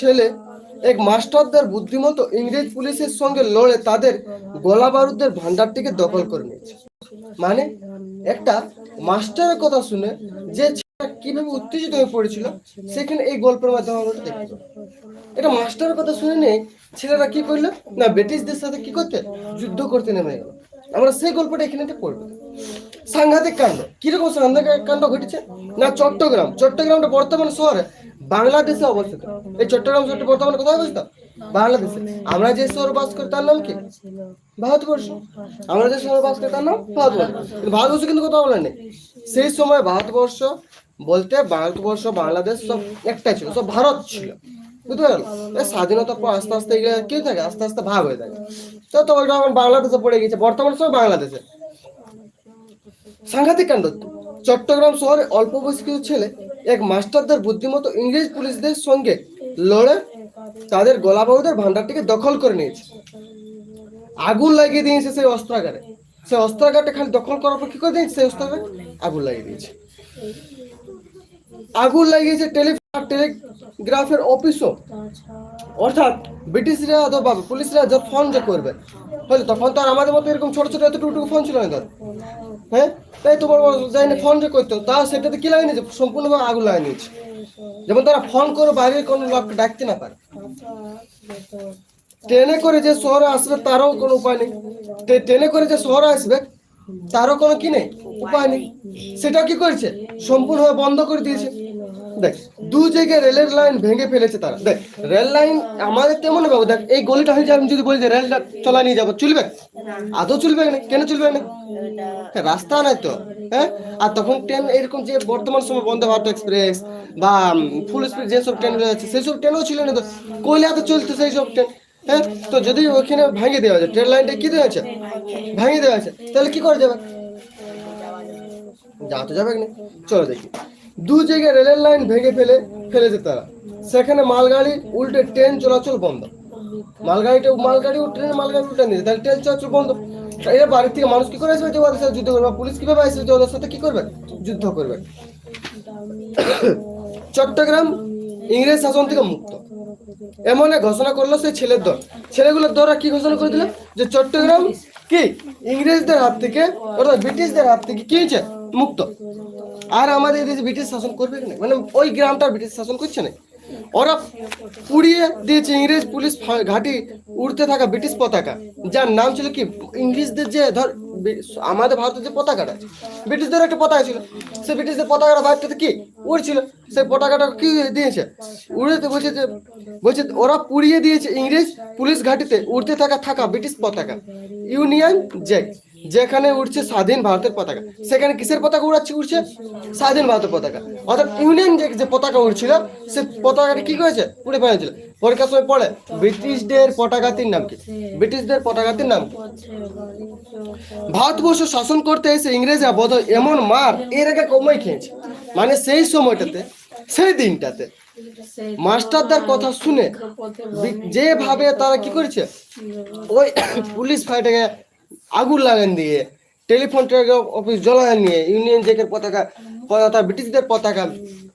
ছেলে এক মাস্টারদের বুদ্ধিমতো ইংরেজ পুলিশের সঙ্গে লড়ে তাদের গোলা বারুদের ভান্ডারটিকে দখল করে নিয়েছে। মানে একটা মাস্টারের কথা শুনে যে কীভাবে উত্তেজিত হয়ে পড়েছিল, সেখানে এই গল্পের মাধ্যমে এটা মাস্টারের কথা শুনে নেই ছেলেরা কি করল? না, ব্রিটিশদের সাথে কি করতে? যুদ্ধ করতে নেমে গেল। আমরা সেই গল্পটা এখানে পড়ব। সাংঘাতিক কাণ্ড। কীরকম সাংঘাতিক কাণ্ড ঘটেছে? না, চট্টগ্রাম। চট্টগ্রামটা বর্তমান শহরে বাংলাদেশে অবস্থিত। এই চট্টগ্রাম শহরটা বর্তমানে কোথায় অবস্থিত বাংলাদেশে। আমরা যে শহর বাস করি তার নাম কি? ভারতবর্ষ। আমরা যে শহরে বাস করি তার নাম ভারতবর্ষ। কিন্তু ভারতবর্ষ কিন্তু কোথাও বলে নেই। সেই সময় ভারতবর্ষ বলতে ভারতবর্ষ বাংলাদেশ সব একটাই ছিল সব ভারত ছিল। বুঝতে পারল? এই স্বাধীনতার পর আস্তে আস্তে এগুলো কি থাকে? আস্তে আস্তে ভাগ হয়ে থাকে। তো তো ওইটা এখন বাংলাদেশে পড়ে গেছে বর্তমান সময় বাংলাদেশে। সাংঘাতিক কাণ্ড। চট্টগ্রাম শহরে অল্প বয়সী কিছু ছেলে এক মাস্টারদের বুদ্ধিমতো ইংরেজ পুলিশদের সঙ্গে লড়ে তাদের গোলাবারুদের ভান্ডারটিকে দখল করে নিয়েছে। আগুন লাগিয়ে দিয়েছে সেই অস্ত্রাগারে। সেই অস্ত্রাগারটা খালি দখল করার পর কি করে দিয়েছে? সেই অস্ত্রাগার আগুন লাগিয়ে দিয়েছে। আগুন লাগিয়েছে টেলিফোন টেলিগ্রাফের অফিসও। অর্থাৎ ব্রিটিশরা অথবা পুলিশরা যখন ফোন যে করবে হলে তখন তো আর আমাদের মতো এরকম ছোট ছোট এতটুকু ফোন ছিল না হ্যাঁ? তাই তোমার যাই না ফোন যে করতো, তা সেটাতে কি লাগিয়ে নিয়েছে সম্পূর্ণভাবে আগুন লাগিয়ে নিয়েছে যেমন তারা ফোন করে বাইরে কোনো লোককে ডাকতে না পারে। ট্রেনে করে যে শহরে আসবে, তারও কোনো উপায় নেই। ট্রেনে করে যে শহরে আসবে তারও কোনো কি নেই? উপায় নেই। সেটা কি করেছে? সম্পূর্ণভাবে বন্ধ করে দিয়েছে। দেখ দু জায়গায় রেলের লাইন ভেঙে ফেলেছে তারা। দেখ রেল লাইন আমাদের তেমন বাবু দেখ এই গলিটা হয়ে যাবে আমি যদি বলি যে রেলটা চলা নিয়ে যাব চলবে? আদৌ চলবে না? কেন চলবে না? হ্যাঁ, রাস্তা নাই তো হ্যাঁ? আর তখন ট্রেন এরকম যে বর্তমান সময় বন্দে ভারত এক্সপ্রেস বা ফুল স্পিড যেসব ট্রেন আছে সেই সব ট্রেনও ছিল না তো। কয়লাতে চলতো সেই সব ট্রেন। হ্যাঁ তো যদি ওখানে ভেঙে দেওয়া আছে ট্রেন লাইনটা কি দেওয়া আছে? ভেঙে দেওয়া আছে। তাহলে কি করে যাবে? যা তো যাবে না চলো দেখি। দু জায়গায় রেলের লাইন ভেঙে ফেলে, ফেলেছে তারা। সেখানে মালগাড়ি উল্টে ট্রেন চলাচল বন্ধ। মালগাড়িটা, মালগাড়ি ও ট্রেন মালগাড়ি উল্টে নিয়েছে তাহলে ট্রেন চলাচল বন্ধ। এরা বাড়ির থেকে মানুষ কি করে আসবে যে ওদের সাথে যুদ্ধ করবে? পুলিশ কীভাবে আসবে যে ওদের সাথে কি করবে? যুদ্ধ করবে। চট্টগ্রাম ইংরেজ শাসন থেকে মুক্ত। এমন ঘোষণা করল সেই ছেলের দল। ছেলেগুলোর দ্বারা কি ঘোষণা করে দিল? যে চট্টগ্রাম কি? ইংরেজদের হাত থেকে, অর্থাৎ ব্রিটিশদের হাত থেকে কি হয়েছে? মুক্ত। আর আমাদের এদেশে ব্রিটিশ শাসন করবে না? মানে ওই গ্রামটা ব্রিটিশ শাসন করছে না? ওরা পুড়িয়ে দিয়েছে ইংরেজ পুলিশ ঘাঁটি, উড়তে থাকা ব্রিটিশ পতাকা। যার নাম ছিল কি? ইংরেজদের যে ধর আমাদের ভারতের যে পতাকাটা ব্রিটিশদের একটা পতাকা ছিল। সে ব্রিটিশদের পতাকাটা বাইরটাতে কি? উড়ছিল সেই পতাকাটা কি দিয়েছে? উড়েতে বলছে যে, বলছে ওরা পুড়িয়ে দিয়েছে ইংরেজ পুলিশ ঘাঁটিতে উড়তে থাকা থাকা ব্রিটিশ পতাকা। ইউনিয়ন জ্যাক যেখানে উঠছে স্বাধীন ভারতের পতাকা। সেখানে কিসের পতাকা উড়াচ্ছে উঠছে স্বাধীন ভারতের পতাকা। অর্থাৎ ইউনিয়ন জ্যাক যে পতাকা উঠছিল সে পতাকাটা কি করেছে? পুড়ে ফেলেছিল পরীক্ষার সময় পড়ে, ব্রিটিশদের পতাকাতির নাম কি? ব্রিটিশদের পতাকাতির নাম কি? ভারতবর্ষ শাসন করতে এসে ইংরেজরা বোধ এমন মার এর আগে কমই খেয়েছে। মানে সেই সময়টাতে, সেই দিনটাতে মাস্টারদার কথা শুনে যেভাবে তারা কি করেছে? ওই পুলিশ ফাইটাকে আগুন লাগান দিয়ে টেলিফোন অফিস জ্বলান নিয়ে ইউনিয়ন জ্যাকের পতাকা পতাকা, ব্রিটিশদের পতাকা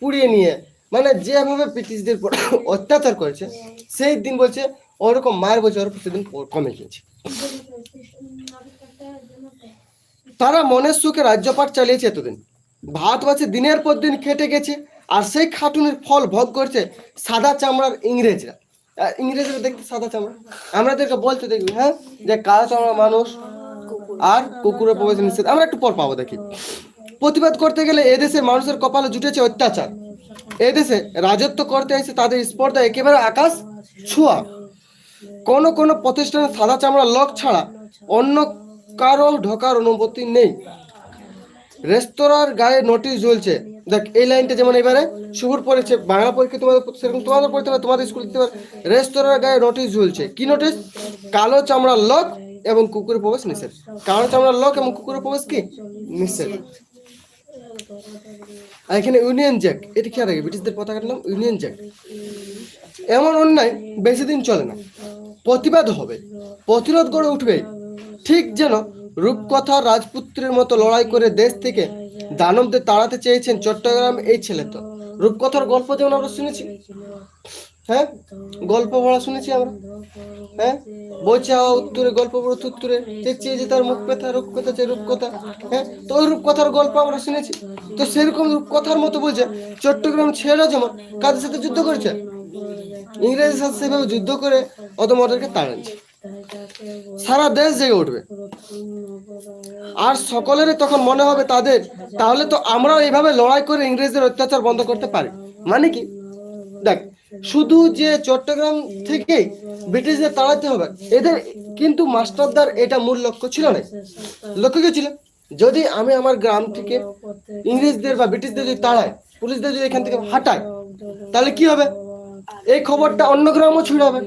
পুড়িয়ে নিয়ে মানে যেভাবে ব্রিটিশদের অত্যাচার করেছে, সেই দিন বলছে, ওরকম মায়ের বলছে ওরকম সেদিন কমে গিয়েছে। তারা মনের সুখে রাজ্যপাট চালিয়েছে এতদিন। ভারতবাসী দিনের পর দিন খেটে গেছে, আর সেই খাটুনির ফল ভোগ করছে সাদা চামড়ার ইংরেজরা। ইংরেজরা দেখতে সাদা চামড়া। আমাদেরকে বলতে দেখবি হ্যাঁ? যে কালো চামড়া মানুষ আর কুকুরের প্রবেশ নিষেধ। আমরা একটু পর পাবো, দেখি। প্রতিবাদ করতে গেলে এদেশের মানুষের কপালে জুটেছে অত্যাচার। এদেশে রাজত্ব করতে এসে তাদের স্পর্ধা একেবারে আকাশ ছোঁয়া। কোন কোন প্রতিষ্ঠানে সাদা চামড়া লোক ছাড়া অন্য কারও ঢোকার অনুমতি নেই। রেস্তোরাঁর গায়ে নোটিশ ঝুলছে দেখ, এই লাইনটা যেমন এবারে, শুভর পড়েছে, বাংলা পরীক্ষা তোমাদের সেরকম তোমাদের পড়তে পারে তোমাদের স্কুল দিতে পারে। রেস্তোরাঁর গায়ে নোটিশ ঝুলছে। কি নোটিশ? কালো চামড়ার লোক এবং কুকুরের প্রবেশ নিষেধ। কালো চামড়ার লোক এবং কুকুরের প্রবেশ কি? নিষেধ। আর এখানে ইউনিয়ন জ্যাক এটা খেয়াল রাখবে, ব্রিটিশদের পতাকার নাম ইউনিয়ন জ্যাক এমন অন্যায় বেশি দিন চলে না। প্রতিবাদ হবে, প্রতিরোধ গড়ে উঠবে। ঠিক যেন রূপকথা রাজপুত্রের মতো লড়াই করে দেশ থেকে দানবদের তাড়াতে চেয়েছেন চট্টগ্রাম এই ছেলে তো। রূপকথার গল্প যেমন আমরা শুনেছি। হ্যাঁ? গল্প পড়া শুনেছি আমরা। হ্যাঁ? বই চাওয়া উত্তরে, গল্প পড়ো উত্তরে। চেয়ে যে তার মুখ কথা রূপকথা যে রূপ কথা হ্যাঁ? তো ওই রূপকথার গল্প আমরা শুনেছি। তো সেরকম রূপকথার মতো বলছে, চট্টগ্রাম ছেলেরা যেমন কাদের সাথে যুদ্ধ করেছে? ইংরেজের সাথে সেভাবে যুদ্ধ করে অত অতমদেরকে তাড়াচ্ছে। সারা দেশ জেগে উঠবে। আর সকলেরই তখন মনে হবে তাদের। তাহলে তো আমরাও এইভাবে লড়াই করে ইংরেজদের অত্যাচার বন্ধ করতে পারি। মানে কি? দেখ, শুধু যে চট্টগ্রাম থেকে ব্রিটিশদের তাড়াতে হবে, এদের কিন্তু মাস্টারদার এটা মূল লক্ষ্য ছিল না। লক্ষ্য কি ছিল? যদি আমি আমার গ্রাম থেকে ইংরেজদের বা ব্রিটিশদের যদি তাড়াই, পুলিশদের যদি এখান থেকে হাঁটাই, তাহলে কি হবে? এই খবরটা অন্য গ্রামও ছড়াবে।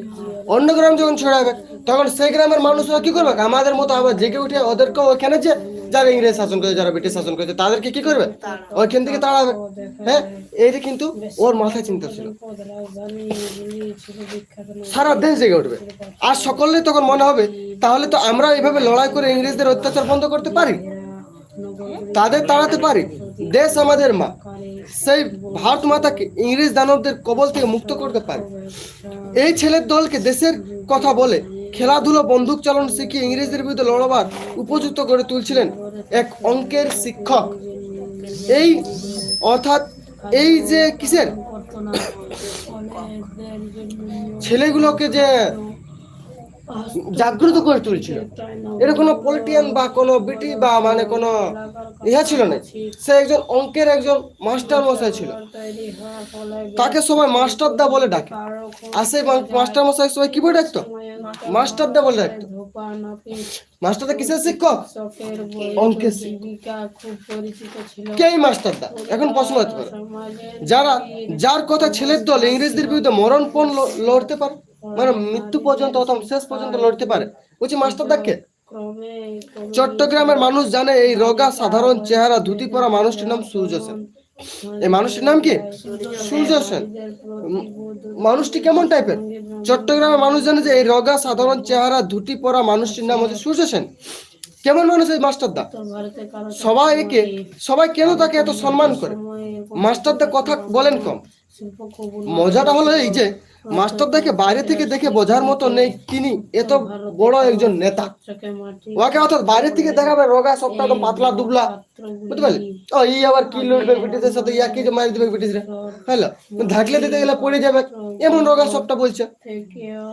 অন্য গ্রাম যখন ছড়াবে তখন সেই গ্রামের মানুষরা কি করবে? আমাদের মতো আবার জেগে উঠে ওদেরকে ওখানে যে যারা ইংরেজ শাসন করেছে যারা ব্রিটিশ শাসন করেছে তাদেরকে কি করবে? ওইখান থেকে তাড়াবে হ্যাঁ এইটা কিন্তু ওর মাথায় চিন্তা ছিল। সারা দেশ জেগে উঠবে। আর সকলে তখন মনে হবে তাহলে তো আমরা এইভাবে লড়াই করে ইংরেজদের অত্যাচার বন্ধ করতে পারি? তাদের তাড়াতে পারি? দেশ আমাদের মা। সেই ভারত মাতাকে ইংরেজ দানবদের কবল থেকে মুক্ত করতে পারে। এই ছেলের দলকে দেশের কথা বলে খেলাধুলো, বন্দুক চালন শিখিয়ে ইংরেজদের বিরুদ্ধে লড়বার উপযুক্ত করে তুলছিলেন এক অঙ্কের শিক্ষক। এই অর্থাৎ এই যে কিসের? ছেলেগুলোকে যে জাগ্রত করে তুলছিল। এটা কোনো পলিটিয়ান বা কোনো বিটি বা মানে কোনো ইহা ছিল না। সে একজন অঙ্কের একজন মাস্টার মশাই ছিল। তাকে সবাই মাস্টারদা বলে ডাকে। আর সেই মাস্টার মশাই সবাই কি বলে ডাকতো? মাস্টারদা বলে ডাকতো। মাস্টারদা কিসের শিক্ষক? অঙ্কের কে এই মাস্টারদা এখন প্রশ্ন হতে পারে। যারা যার কথা ছেলের দল ইংরেজদের বিরুদ্ধে মরণপণ লড়তে পারে মানে মৃত্যু পর্যন্ত অথবা শেষ পর্যন্ত লড়তে পারে। বলছি মাস্টারদা কে? চট্টগ্রামের মানুষ জানে এই রোগা সাধারণ চেহারা ধুতি পরা মানুষটির নাম সূর্য সেন। এই মানুষটির নাম কি? সূর্য সেন। মানুষটি কেমন টাইপের? চট্টগ্রামের মানুষ জানে যে এই রোগা সাধারণ চেহারা ধুতি পরা মানুষটির নাম হচ্ছে সূর্য সেন। কেমন মানুষ এই মাস্টারদা সবাই একে সবাই কেন তাকে এত সম্মান করে? মাস্টারদা কথা বলেন কম। মজাটা হলো এই যে মাস্টারদাকে বাইরে থেকে দেখে বোঝার মতো নেই তিনি এত বড় একজন নেতা। ওকে অর্থাৎ বাইরে থেকে দেখাবে রোগা সবটা একদম পাতলা, দুবলা। বুঝতে পারলি? ও, ই আবার কি লড়বে ব্রিটিশের সাথে? ইয়া কি মারি দেবে ব্রিটিশরা? হ্যালো ধাকলে দিতে গেলে পড়ে যাবে। এমন রোগা সবটা বলছে।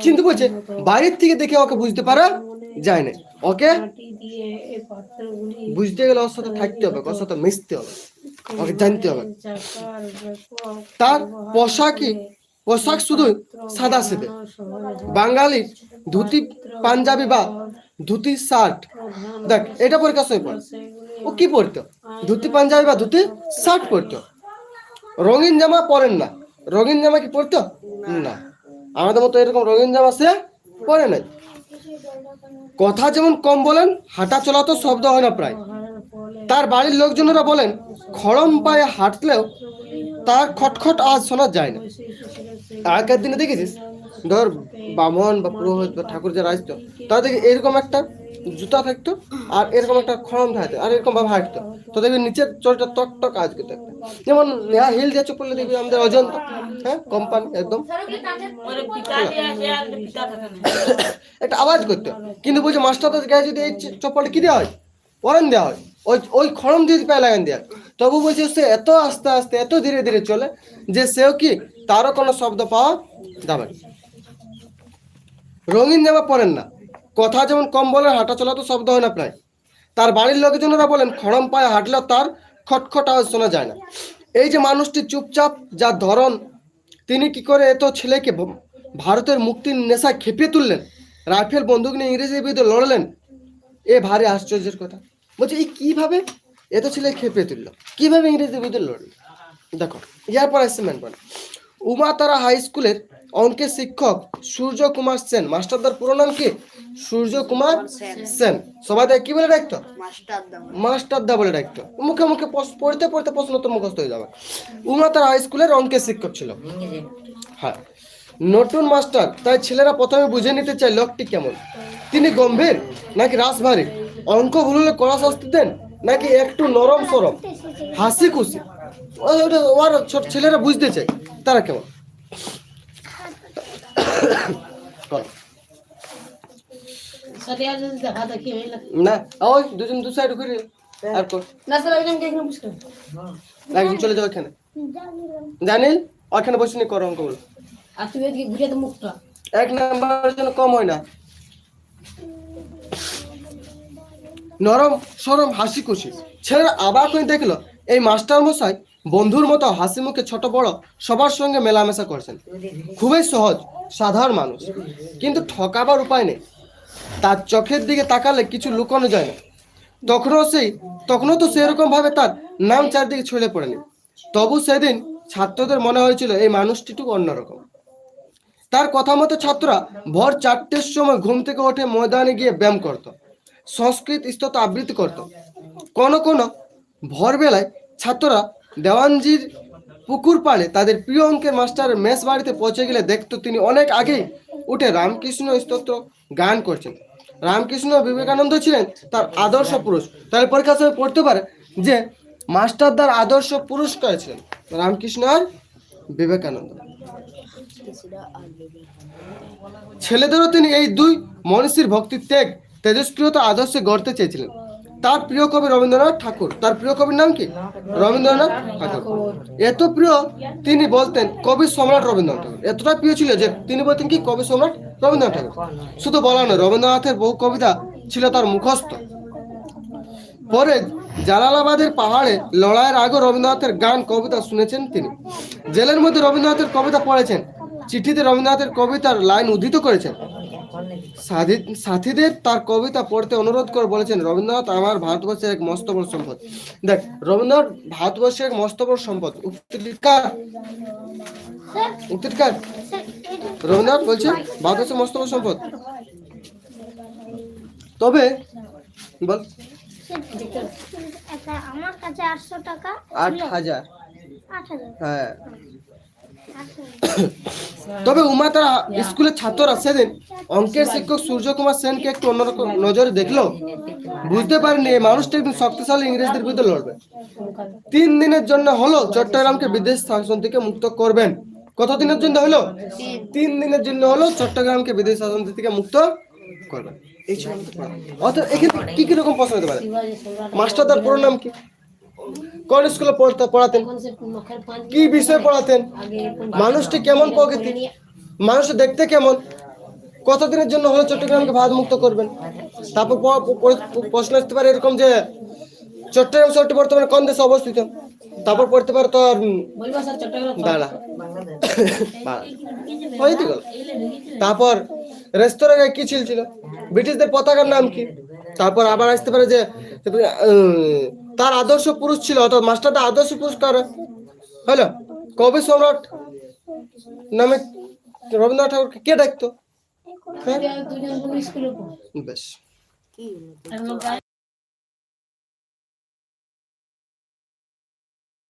কিন্তু বলছে, বাইরের থেকে দেখে ওকে বুঝতে পারা যায় না। ওকে বুঝতে গেলে ওর সাথে থাকতে হবে, ওর সাথে মিশতে হবে, ওকে জানতে হবে। তার পোশাকই পোশাক শুধু সাদা সেদে শহরে বাঙালি ধুতি, পাঞ্জাবি বা ধুতি শার্ট। দেখ, এটা পরীক্ষার সময় পড়ে ও কি পরতো? ধুতি, পাঞ্জাবি বা ধুতি শার্ট পরতো। রঙিন জামা পরেন না। রঙিন জামা কি পরতো? না। আমাদের মতো এরকম রঙিন জামা সে পরে নাই। কথা যেমন কম বলেন, হাঁটা চলা তো শব্দ হয় না প্রায়। তার বাড়ির লোকজনেরা বলেন, খড়ম পায়ে হাঁটলেও তার খটখট আওয়াজ শোনা যায় না। আগের দিনে দেখেছিস? ধর বামন বা পুরোহিত বা ঠাকুর যারা আসতো তাদের দেখে এরকম একটা জুতা থাকতো আর এরকম একটা খড়ম থাকতো আর এরকম ভাবে হাঁটতো। তো দেখবি নিচের চলটা টক টক আওয়াজ করতে যেমন নেহা হিল দিয়ে চপ্পলে দেখবি আমাদের অজন্তা হ্যাঁ? কোম্পানি একদম। একটা আওয়াজ করতো। কিন্তু বলছে মাস্টারদের গায়ে যদি এই চপ্পলটা কি দেওয়া হয়? পরান দেওয়া হয়। ওই ওই খড়ম দিয়ে পায়ে লাগান দেওয়া তবু বলছে সে এত আস্তে আস্তে, এত ধীরে ধীরে চলে যে সেও কি তারও কোনো শব্দ পাওয়া যাবে। রঙিন জামা পরেন না। কথা যেমন কম বলেন, হাঁটা চলা তো শব্দ হয় না প্রায়। তার বাড়ির লোকজনেরা বলেন, খড়ম পায়ে হাঁটলেও তার খটখট আওয়াজ শোনা যায় না। এই যে মানুষটি চুপচাপ, যার ধরন, তিনি কি করে এত ছেলেকে ভারতের মুক্তির নেশায় খেপিয়ে তুললেন? রাইফেল বন্দুক নিয়ে ইংরেজের বিরুদ্ধে লড়লেন? এ ভারী আশ্চর্যের কথা। বলছে এই কীভাবে? এত ছেলে খেপিয়ে তুললো। কীভাবে ইংরেজি বিরুদ্ধে লড়লো? দেখো ইয়ার পর আসছে মেন পয়েন্ট উমাতারা হাই স্কুলের অঙ্কের শিক্ষক সূর্য কুমার সেন মাস্টারদার পুরো নাম কি? সূর্য কুমার সেন। সবাই তাকে কি বলে ডাকতো? মাস্টারদা বলে। ডাকতো। মুখে মুখে পড়তে পড়তে প্রশ্ন তো মুখস্থ হয়ে যাবে। উমাতারা হাই স্কুলের অঙ্কের শিক্ষক ছিল। হ্যাঁ। নতুন মাস্টার তাই ছেলেরা প্রথমে বুঝে নিতে চায় লোকটি কেমন? তিনি গম্ভীর নাকি রাসভারী? অঙ্ক ভুল হলে কড়া শাস্তি দেন নাকি একটু নরম সরম? হাসি খুশি। ওটা ওর ছোট ছেলেরা বুঝতে চায় তারা কেমন? না ওই দুজন দু সাইড করে আর কর। না স্যার একজনকে এখানে বসে একজন চলে যাও ওখানে জানিল ওখানে বসে নি করো অঙ্কগুলো। আর তুই ঘুরে তো মুখটা। এক নাম্বারের জন্য কম হয় না। নরম সরম হাসি খুশি। ছেলেরা আবার করে দেখল, এই মাস্টার মশাই বন্ধুর মতো হাসি মুখে ছোট বড় সবার সঙ্গে মেলামেশা করছেন। খুবই সহজ, সাধারণ মানুষ। কিন্তু ঠকাবার উপায় নেই। তার চোখের দিকে তাকালে কিছু লুকানো যায় না। তখনও সেই, তখনও তো সেরকম ভাবে তার নাম চারদিকে ছড়িয়ে পড়েনি। তবু সেদিন ছাত্রদের মনে হয়েছিল, এই মানুষটিটুকু অন্যরকম। তার কথা মতো ছাত্ররা ভোর চারটের সময় ঘুম থেকে ওঠে ময়দানে গিয়ে ব্যায়াম করত। সংস্কৃত স্তত আবৃত্তি করত। কোনো কোনো ভোরবেলায় ছাত্ররা দেওয়ানজির পুকুর পাড়ে তাদের প্রিয় অঙ্কের মাস্টার মেস বাড়িতে পৌঁছে গেলে দেখতো তিনি অনেক আগেই উঠে রামকৃষ্ণ স্তোত্র গান করছেন। রামকৃষ্ণ বিবেকানন্দ ছিলেন তার আদর্শ পুরুষ। তাহলে পরীক্ষার সময় পড়তে পারে যে মাস্টারদার আদর্শ পুরুষ ছিলেন? রামকৃষ্ণ আর বিবেকানন্দ। ছেলেদেরও তিনি এই দুই মনীষীর ভক্তি ত্যাগ তেজস্ক্রিয়তা আদর্শে গড়তে চেয়েছিলেন। তার প্রিয় কবি রবীন্দ্রনাথ ঠাকুর। তার প্রিয় কবির নাম কি? রবীন্দ্রনাথ ঠাকুর। এত প্রিয়, তিনি বলতেন, কবি সম্রাট রবীন্দ্রনাথ ঠাকুর। এতটা প্রিয় ছিল যে, তিনি বলতেন কি? কবি সম্রাট রবীন্দ্রনাথ ঠাকুর। শুধু বলা নয়, রবীন্দ্রনাথের বহু কবিতা ছিল তার মুখস্থ। পরে জালালাবাদের পাহাড়ে লড়াইয়ের আগে রবীন্দ্রনাথের গান, কবিতা শুনেছেন তিনি। জেলের মধ্যে রবীন্দ্রনাথের কবিতা পড়েছেন। চিঠিতে রবীন্দ্রনাথের কবিতার লাইন উদ্ধৃত করেছেন। সাথীদের তার কবিতা পড়তে অনুরোধ করে বলেছেন রবীন্দ্রনাথ আমার ভারতবর্ষের এক মস্ত বড় সম্পদ। দেখ রবীন্দ্রনাথ ভারতবর্ষের এক মস্ত বড় সম্পদ। উক্তিকার উক্তিকার রবীন্দ্রনাথ বলছে ভারতবর্ষের মস্ত বড় সম্পদ। তবে বল। আমার কাছে আটশো টাকা। আট হাজার। হ্যাঁ। তবে উমা তারা স্কুলের ছাত্ররা সেদিন। অঙ্কের শিক্ষক সূর্যকুমার সেনকে একটু অন্যরকম নজরে দেখল। বুঝতে পারেনি, এই মানুষটা একদম শক্তিশালী ইংরেজদের বিরুদ্ধে লড়বে। তিন দিনের জন্য হলো চট্টগ্রামকে বিদেশ শাসন থেকে মুক্ত করবেন। কত দিনের জন্য হলো? তিন দিনের জন্য হলো চট্টগ্রামকে বিদেশ শাসন থেকে মুক্ত করবেন। এই অর্থাৎ এখানে কি কি রকম প্রশ্ন হতে পারে? মাস্টার তার পুরো নাম কি? কোন স্কুলে পড়তে পড়াতেন? কি বিষয় পড়াতেন? মানুষটি কেমন প্রকৃতি? মানুষ দেখতে কেমন? কতদিনের জন্য হলো চট্টগ্রামকে ভারত মুক্ত করবেন? তারপর প্রশ্ন আসতে পারে এরকম যে, চট্টগ্রাম শহরটি বর্তমানে কোন দেশে অবস্থিত? তারপর পড়তে পারে তোর দাঁড়া তারপর রেস্তোরাঁয় কি ছিল? ছিল ব্রিটিশদের পতাকার নাম কি? তারপর আবার আসতে পারে যে তার আদর্শ পুরুষ ছিল অর্থাৎ মাস্টারটা আদর্শ পুরুষ কার হলো কবি সম্রাট নামে রবীন্দ্রনাথ ঠাকুরকে কে দেখতো হ্যাঁ বেশ